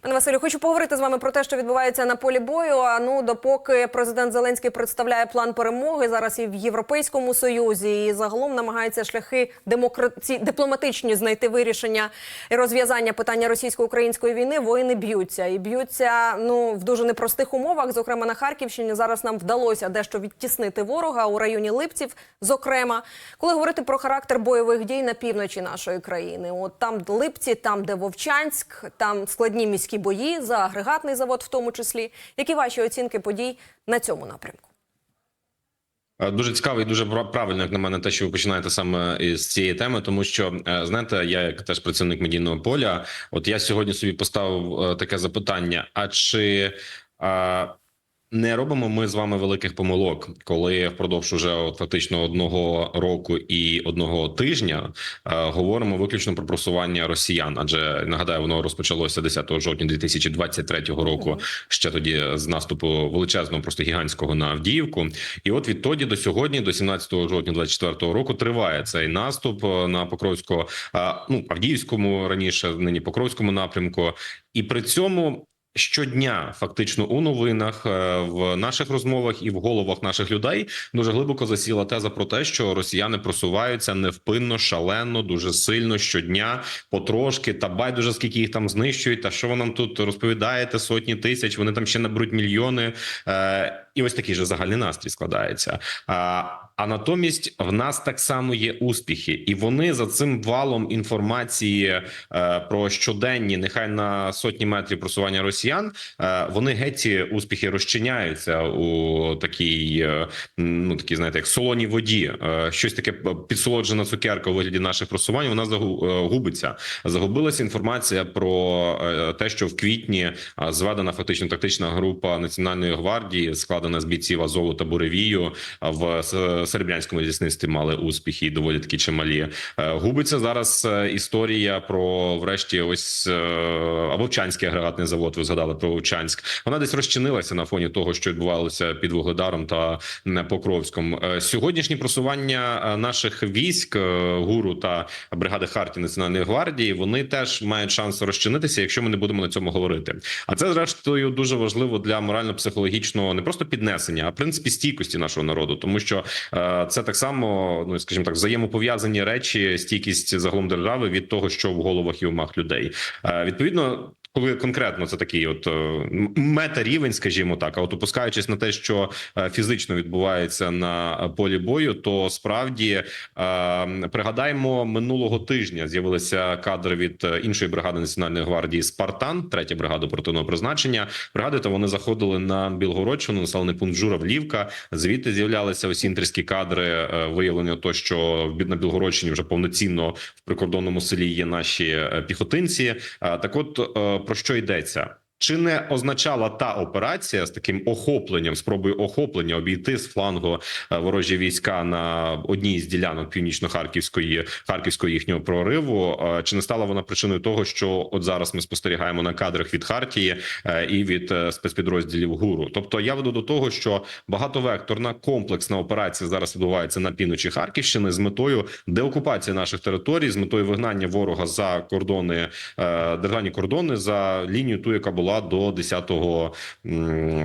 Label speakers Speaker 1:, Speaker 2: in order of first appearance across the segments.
Speaker 1: Пане Василю, хочу поговорити з вами про те, що відбувається на полі бою. А ну допоки президент Зеленський представляє план перемоги зараз і в Європейському Союзі, і загалом намагається шляхи демокраці... дипломатичні знайти вирішення і розв'язання питання російсько-української війни. Воїни б'ються і б'ються ну в дуже непростих умовах. Зокрема на Харківщині зараз нам вдалося дещо відтіснити ворога у районі Липців. Зокрема, коли говорити про характер бойових дій на півночі нашої країни, от там Липці, там де Вовчанськ, там складні міські бої за агрегатний завод, в тому числі. Які ваші оцінки подій на цьому напрямку?
Speaker 2: Е, Дуже цікаво і дуже правильно, як на мене, те, що ви починаєте саме із цієї теми, тому що е, знаєте, я як теж працівник медійного поля, от я сьогодні собі поставив е, таке запитання: а чи е, не робимо ми з вами великих помилок, коли впродовж уже от, фактично одного року і одного тижня е, говоримо виключно про просування росіян? Адже нагадаю, воно розпочалося 10 жовтня 2023 року, ще тоді з наступу величезного, просто гігантського на Авдіївку. І от відтоді до сьогодні, до 17 жовтня 24 року, триває цей наступ е, на Покровську, е, ну Авдіївському раніше, нині Покровському напрямку, і при цьому. Щодня, фактично, у новинах е, в наших розмовах і в головах наших людей дуже глибоко засіла теза про те, що росіяни просуваються невпинно, шалено, дуже сильно щодня, потрошки, та байдуже скільки їх там знищують. Та що ви нам тут розповідаєте? Сотні тисяч. Вони там ще наберуть мільйони. Е, І ось такий же загальний настрій складається. А, натомість в нас так само є успіхи, і вони за цим валом інформації е, про щоденні, нехай на сотні метрів просування росіян, е, вони геть ці успіхи розчиняються у такій, е, ну такі, знаєте, як солоній воді. Е, щось таке підсолоджена цукерка у вигляді наших просувань. Вона загу- е. Загубилася інформація про е, те, що в квітні е, зведена фактично тактична група національної гвардії, складена з бійців Азову та Буревію, в серебрянському лісництві мали успіхи і доволі такі чималі. Е, Губиться зараз е, історія про, врешті, ось е, Вовчанський агрегатний завод. Ви згадали про Вовчанськ. Вона десь розчинилася на фоні того, що відбувалося під Вугледаром та Покровськом. Е, Сьогоднішні просування е, наших військ е, гуру та бригади Харті Національної гвардії вони теж мають шанс розчинитися, якщо ми не будемо на цьому говорити. А це зрештою дуже важливо для морально-психологічного не просто піднесення, а в принципі стійкості нашого народу, тому що е, це так само, ну скажімо так, взаємопов'язані речі, стійкість загалом держави від того, що в головах і умах людей. Е, відповідно. Коли конкретно це такий, от е, мета-рівень, скажімо так, а от опускаючись на те, що е, фізично відбувається на полі бою, то справді е, пригадаємо минулого тижня з'явилися кадри від іншої бригади національної гвардії Спартан, третя бригада оперативного призначення. Бригади то вони заходили на Білгородщину, населений пункт Журавлівка. Звідти з'являлися ось інтерські кадри виявлення того, що на Білгородщині вже повноцінно в прикордонному селі є наші піхотинці. Так, от про що йдеться? Чи не означала та операція з таким охопленням, спробою охоплення обійти з флангу е, ворожі війська на одній з ділянок північно-харківської харківського їхнього прориву? е, Чи не стала вона причиною того, що от зараз ми спостерігаємо на кадрах від Хартії е, і від спецпідрозділів ГУРу? Тобто я веду до того, що багатовекторна комплексна операція зараз відбувається на півночі Харківщини з метою деокупації наших територій, з метою вигнання ворога за кордони державні кордони за лінію, ту, яка була до 10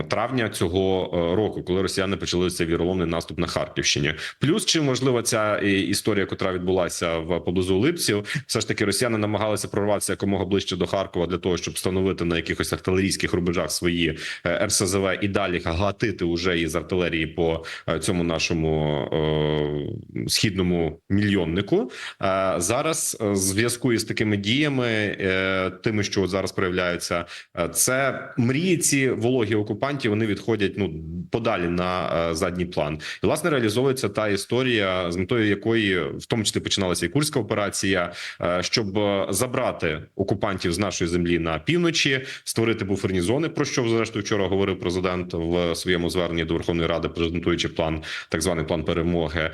Speaker 2: травня цього е, року, коли росіяни почали цей віроломний наступ на Харківщині. Плюс чим важлива ця історія, яка відбулася в поблизу Липців, все ж таки росіяни намагалися прорватися якомога ближче до Харкова для того, щоб встановити на якихось артилерійських рубежах свої е, РСЗВ і далі гатити уже із артилерії по е, цьому нашому е, східному мільйоннику. Е, Зараз е, в зв'язку із такими діями, е, тими, що зараз проявляються, е, це мрії ці вологі окупантів. Вони відходять ну подалі на е, задній план. І власне реалізовується та історія, з метою якої в тому числі починалася і курська операція, е, щоб е, забрати окупантів з нашої землі на півночі, створити буферні зони. Про що зрештою вчора говорив президент в своєму зверненні до Верховної Ради, презентуючи план, так званий план перемоги.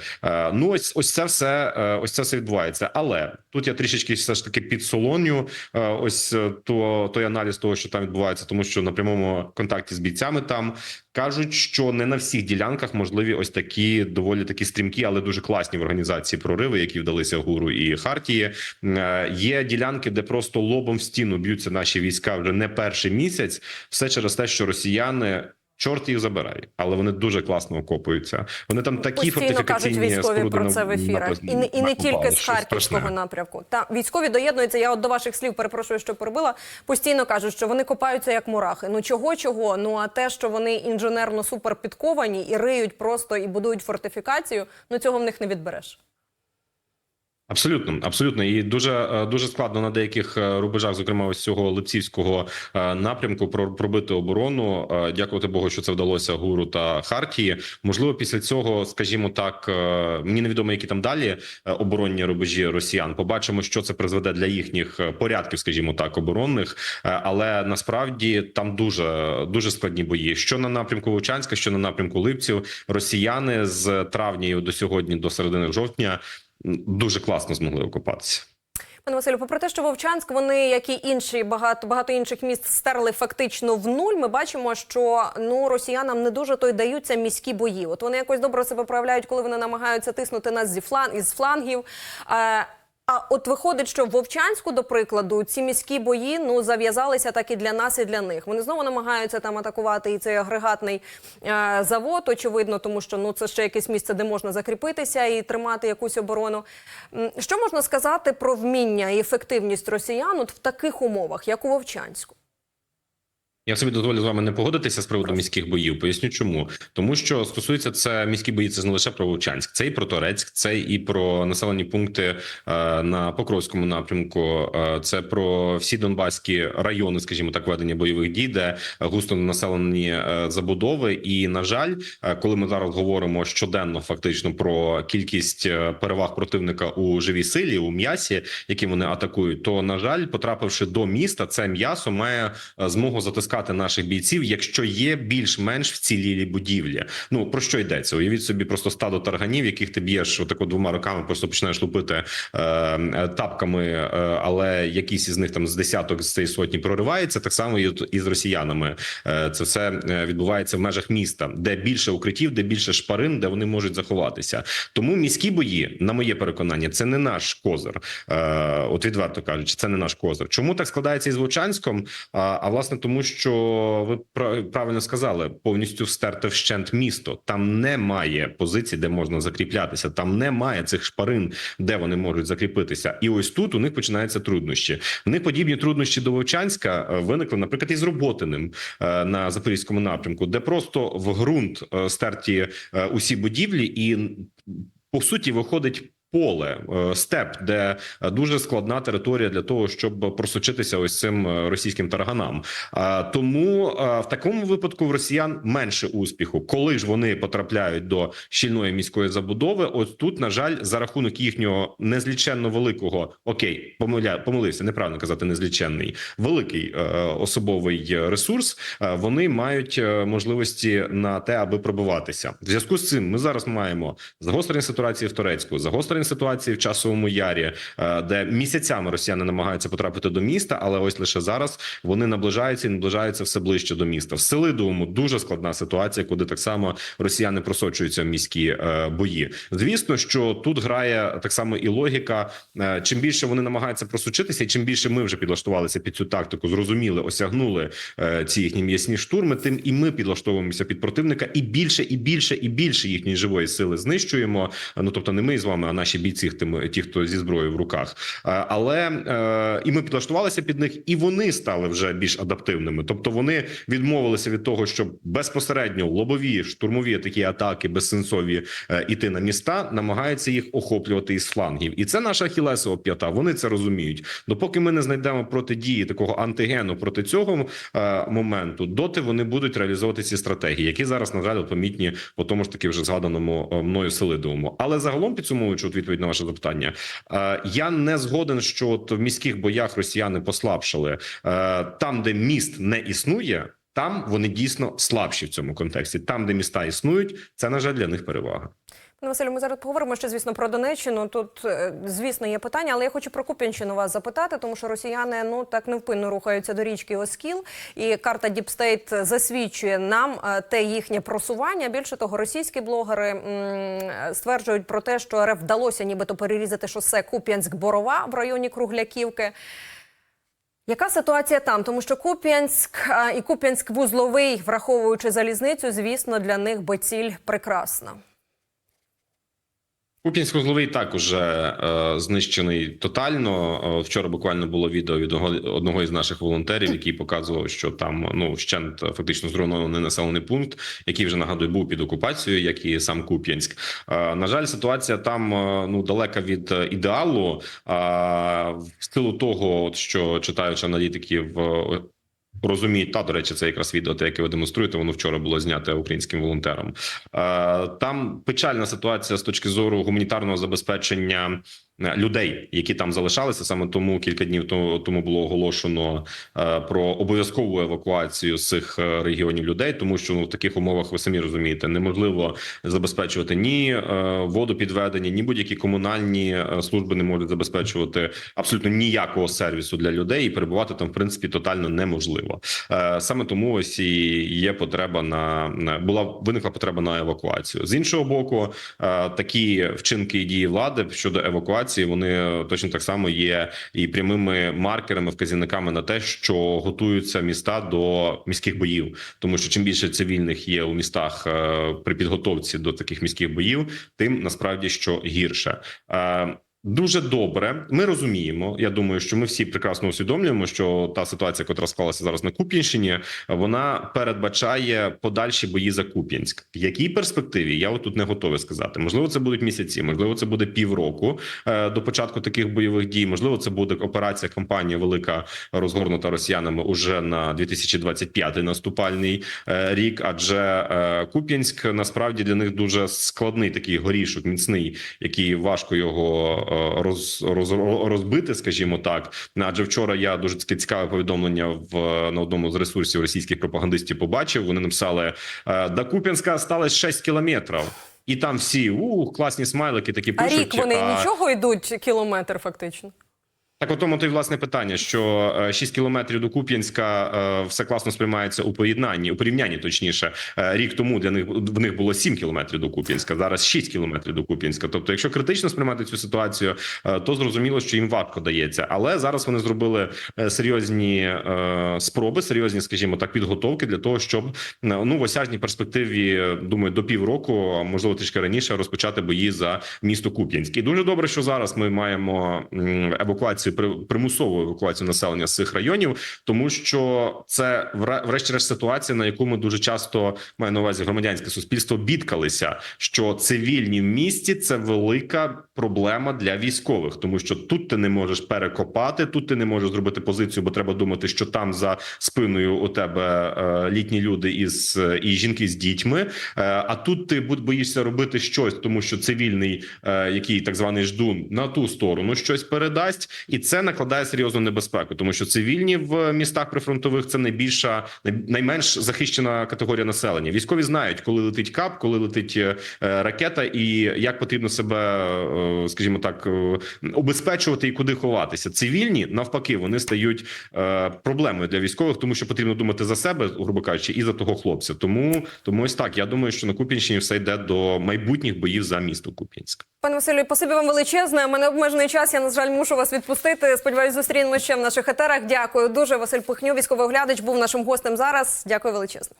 Speaker 2: Ну ось ось це все ось це все відбувається. Але тут я трішечки все ж таки підсолоню. Ось то той аналіз того, що там відбувається, тому що на прямому контакті з бійцями там кажуть, що не на всіх ділянках можливі ось такі доволі такі стрімкі, але дуже класні в організації прориви, які вдалися гуру і Хартії. Е, Є ділянки, де просто лобом в стіну б'ються наші війська вже не перший місяць. Все через те, що росіяни. Чорт їх забирає, але вони дуже класно окопуються. Вони там такі
Speaker 1: Постійно кажуть військові про це в ефірах, і не і не тільки з харківського напрямку. Та військові доєднуються. Я от до ваших слів перепрошую, що перебила. Постійно кажуть, що вони копаються як мурахи. Ну чого, чого? Ну а те, що вони інженерно супер підковані і риють просто і будують фортифікацію. Ну цього в них не відбереш.
Speaker 2: Абсолютно, абсолютно, і дуже е, дуже складно на деяких е, рубежах, зокрема ось цього липцівського е, напрямку, про- пробити оборону. Дякувати Богу, що це вдалося гуру та Хартії. Можливо, після цього, скажімо так, мені невідомо, які там далі оборонні рубежі росіян. Побачимо, що це призведе для їхніх порядків, скажімо так, оборонних. Але насправді там дуже дуже складні бої. Що на напрямку Вовчанська, що на напрямку Липців, росіяни з травня до сьогодні, до середини жовтня. Дуже класно змогли окупатися.
Speaker 1: Пане Василю, попри те, що Вовчанськ, вони, як і інші багато багато інших міст, стерли фактично в нуль. Ми бачимо, що ну росіянам не дуже то й даються міські бої. От вони якось добре себе проявляють, коли вони намагаються тиснути нас зі флан із флангів. А от виходить, що в Вовчанську, до прикладу, ці міські бої ну зав'язалися так і для нас, і для них. Вони знову намагаються там атакувати і цей агрегатний е, завод. Очевидно, тому що ну це ще якесь місце, де можна закріпитися і тримати якусь оборону. Що можна сказати про вміння і ефективність росіян от в таких умовах, як у Вовчанську?
Speaker 2: Я собі дозволю з вами не погодитися з приводу міських боїв. Поясню, чому тому, що стосується це міські бої, це не лише про Вовчанськ, це і про Торецьк, це і про населені пункти е, на Покровському напрямку. е, це про всі донбаські райони, скажімо так, ведення бойових дій, де густо населені е, забудови. І на жаль, коли ми зараз говоримо щоденно, фактично про кількість переваг противника у живій силі, у м'ясі, які вони атакують, то на жаль, потрапивши до міста, це м'ясо має змогу затискати наших бійців, якщо є більш-менш вцілілі будівлі. Ну про що йдеться? Уявіть собі просто стадо тарганів, яких ти б'єш отако двома руками, просто починаєш лупити е, е, тапками, е, але якийсь із них там з десяток з цієї сотні проривається. Так само і, і з росіянами. Е, це все е, відбувається в межах міста, де більше укриттів, де більше шпарин, де вони можуть заховатися. Тому міські бої, на моє переконання, це не наш козир. Е, от відверто кажучи, це не наш козир. Чому так складається із Вовчанськом? А, а власне тому, що ви пра- правильно сказали, повністю встерте вщент місто. Там немає позицій, де можна закріплятися. Там немає цих шпарин, де вони можуть закріпитися. І ось тут у них починаються труднощі. В них подібні труднощі до Вовчанська е, виникли, наприклад, із Роботиним е, на запорізькому напрямку, де просто в ґрунт е, стерті усі будівлі, і по суті виходить. Поле е, степ, де е, дуже складна територія для того, щоб просочитися ось цим е, російським тарганам. Тому в такому випадку в росіян менше успіху, коли ж вони потрапляють до щільної міської забудови. Ось тут, на жаль, за рахунок їхнього незліченно великого окей, помиля помилився, неправильно казати, незліченний великий особовий ресурс. вони мають можливості на те, аби пробиватися. В зв'язку з цим ми зараз маємо загострення ситуації в Турецьку, загострення ситуації в часовому ярі, е, де місяцями росіяни намагаються потрапити до міста, але ось лише зараз вони наближаються і наближаються все ближче до міста. В Селидовому дуже складна ситуація, куди так само росіяни просочуються в міські е, бої. Звісно, що тут грає так само і логіка. Е, чим більше вони намагаються просочитися, і чим більше ми вже підлаштувалися під цю тактику, зрозуміли, осягнули ці їхні м'ясні штурми, тим і ми підлаштовуємося під противника, і більше, і більше, і більше їхньої живої сили знищуємо. Ну тобто, не ми з вами, а наші бійці, тим, ті, хто зі зброєю в руках. Е, Але е, і ми підлаштувалися під них, і вони стали вже більш адаптивними. Тобто вони відмовилися від того, щоб безпосередньо лобові штурмові такі атаки безсенсові е, іти на міста, намагаються їх охоплювати із флангів, і це наша хілесова п'ята. Вони це розуміють. Допоки ми не знайдемо протидії такого антигену проти цього моменту, доти вони будуть реалізовувати ці стратегії, які зараз на жаль помітні по тому ж таки вже згаданому мною селидовому. Але загалом підсумовуючи от відповідь на ваше запитання, е, я не згоден, що от в міських боях росіяни послабшали Е, там, де міст не існує. Там вони дійсно слабші в цьому контексті. Там, де міста існують, це на жаль для них перевага.
Speaker 1: Пане Василю, ми зараз поговоримо ще, звісно, про Донеччину. Тут, е, звісно, є питання, але я хочу про Куп'янщину вас запитати, тому що росіяни ну так невпинно рухаються до річки Оскіл, і карта Діпстейт засвідчує нам е, те їхнє просування. Більше того, російські блогери м, стверджують про те, що РФ вдалося нібито перерізати шосе Куп'янськ-Борова в районі Кругляківки. Яка ситуація там? Тому що Куп'янськ е, і Куп'янськ-Вузловий, враховуючи залізницю, звісно, для них би ціль прекрасна.
Speaker 2: Куп'янськ-Узловий також е, знищений тотально. Е, Вчора буквально було відео від одного, із наших волонтерів, який показував, що там ну вщент е, фактично зруйнований населений пункт, який вже нагадую був під окупацією, як і сам Куп'янськ. Е, на жаль, ситуація там е, ну далека від е, ідеалу. А в силу того, що читаючи аналітиків. Розуміють, та до речі, це якраз відео, те, яке ви демонструєте, воно вчора було знято українським волонтером. Е, Там печальна ситуація з точки зору гуманітарного забезпечення людей, які там залишалися. Саме тому кілька днів то- тому було оголошено е, про обов'язкову евакуацію з цих е, регіонів людей, тому що ну в таких умовах ви самі розумієте, неможливо забезпечувати ні е, водопідведення, ні будь-які комунальні е, служби не можуть забезпечувати абсолютно ніякого сервісу для людей, і перебувати там в принципі тотально неможливо. Е, Саме тому ось і є потреба на була виникла потреба на евакуацію. З іншого боку, е, такі вчинки і дії влади щодо евакуації вони точно так само є і прямими маркерами, вказівниками на те, що готуються міста до міських боїв, тому що чим більше цивільних є у містах е, при підготовці до таких міських боїв, тим насправді що гірше. Дуже добре. Ми розуміємо. Я думаю, що ми всі прекрасно усвідомлюємо, що та ситуація, яка склалася зараз на Куп'янщині, вона передбачає подальші бої за Куп'янськ. В якій перспективі я тут не готовий сказати. Можливо, це будуть місяці, можливо, це буде півроку е, до початку таких бойових дій. Можливо, це буде операція кампанія велика розгорнута росіянами уже на 2025 наступальний е, рік. Адже е, Куп'янськ насправді для них дуже складний такий горішок, міцний, який важко його роз, роз, розбити, скажімо так. Адже вчора я дуже таке цікаве повідомлення в на одному з ресурсів російських пропагандистів побачив. Вони написали: е, до Куп'янська сталося 6 кілометрів. І там всі ух, класні смайлики такі
Speaker 1: А рік вони
Speaker 2: а-
Speaker 1: нічого йдуть кілометр, фактично.
Speaker 2: Так, от тому то й власне питання, що е, 6 кілометрів до Куп'янська е, все класно сприймається у поєднанні, у порівнянні, точніше, Е, рік тому для них в них було 7 кілометрів до Куп'янська, зараз 6 кілометрів до Куп'янська. Тобто, якщо критично сприймати цю ситуацію, е, то зрозуміло, що їм важко дається. Але зараз вони зробили е, серйозні е, спроби, серйозні, скажімо так, підготовки для того, щоб е, ну в осяжній перспективі, е, думаю, до півроку, а можливо трішки раніше, розпочати бої за місто Куп'янськ. І дуже добре, що зараз ми маємо евакуацію при- примусову евакуацію населення з цих районів, тому що це вре- врешті-решт ситуація, на яку ми дуже часто маю на увазі громадянське суспільство бідкалися, що цивільні в місті це велика проблема для військових, тому що тут ти не можеш перекопати, тут ти не можеш зробити позицію, бо треба думати, що там за спиною у тебе е, літні люди із і жінки з дітьми. Е, а тут ти будь боїшся робити щось, тому що цивільний, е, який так званий ждун, на ту сторону щось передасть, і це накладає серйозну небезпеку, тому що цивільні в містах прифронтових це найбільша, найменш захищена категорія населення. Військові знають, коли летить кап, коли летить е, ракета, і як потрібно себе, е, скажімо так, е, обезпечувати і куди ховатися. Цивільні навпаки, вони стають проблемою для військових, тому що потрібно думати за себе, грубо кажучи, і за того хлопця. Тому тому ось так. Я думаю, що на Куп'янщині все йде до майбутніх боїв за місто Куп'янськ.
Speaker 1: Пане Василю, спасибі вам величезне. У Мене обмежений час. Я на жаль мушу вас відпустити. Сподіваюсь, зустрінемося ще в наших етерах. Дякую дуже. Василь Пихню, військовий оглядач, був нашим гостем зараз. Дякую величезне.